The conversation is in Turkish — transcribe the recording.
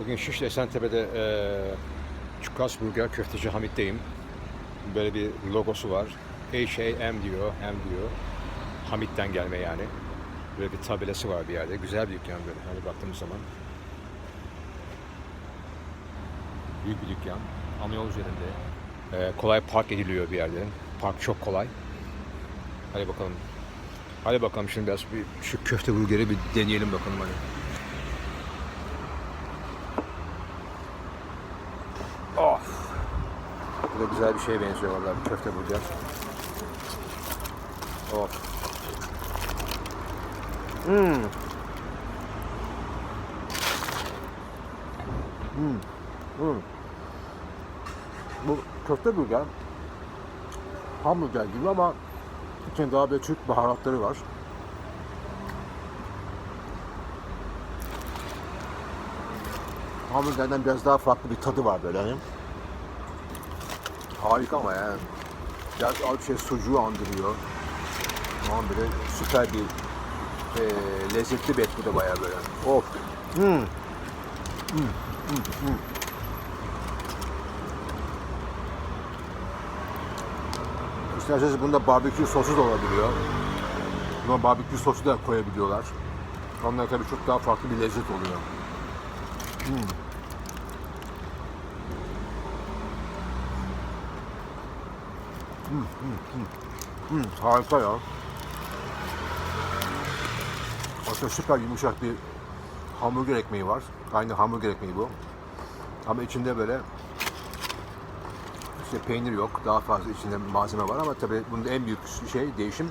Bugün Şişli Esentepe'de eee Çukas Burger Köfteci Hamit'teyim. Böyle bir logosu var. H-A-M diyor, M diyor. Hamit'ten gelme yani. Böyle bir tabelası var bir yerde. Güzel bir dükkan böyle. Hani baktığımız zaman. Büyük bir dükkan. Ana yol üzerinde. Eee, kolay park ediliyor bir yerde. Park çok kolay. Hadi bakalım. Hadi bakalım şimdi biraz bir şu köfte burgeri bir deneyelim bakalım hadi. Bu da güzel bir şeye benziyor vallahi köfte burger. Of. Hmm. Hmm. Hmm. Bu köfte burger hamburger gibi ama içinde daha böyle Türk baharatları var. Hamburgerden biraz daha farklı bir tadı var böyle hani. Harika ama yani. Biraz az bir şey sucuğu andırıyor. Tamam böyle süper bir e, lezzetli bir et bu da bayağı böyle. Of. Hmm. Hmm, hmm, hmm. İsterseniz bunda barbekü sosu da olabiliyor. Buna barbekü sosu da koyabiliyorlar. Onlar tabii çok daha farklı bir lezzet oluyor. Hmm, harika ya. Aslında süper yumuşak bir hamburger ekmeği var. Aynı hamburger ekmeği bu. Ama içinde böyle işte peynir yok. Daha fazla içinde malzeme var ama tabii bunda en büyük şey değişim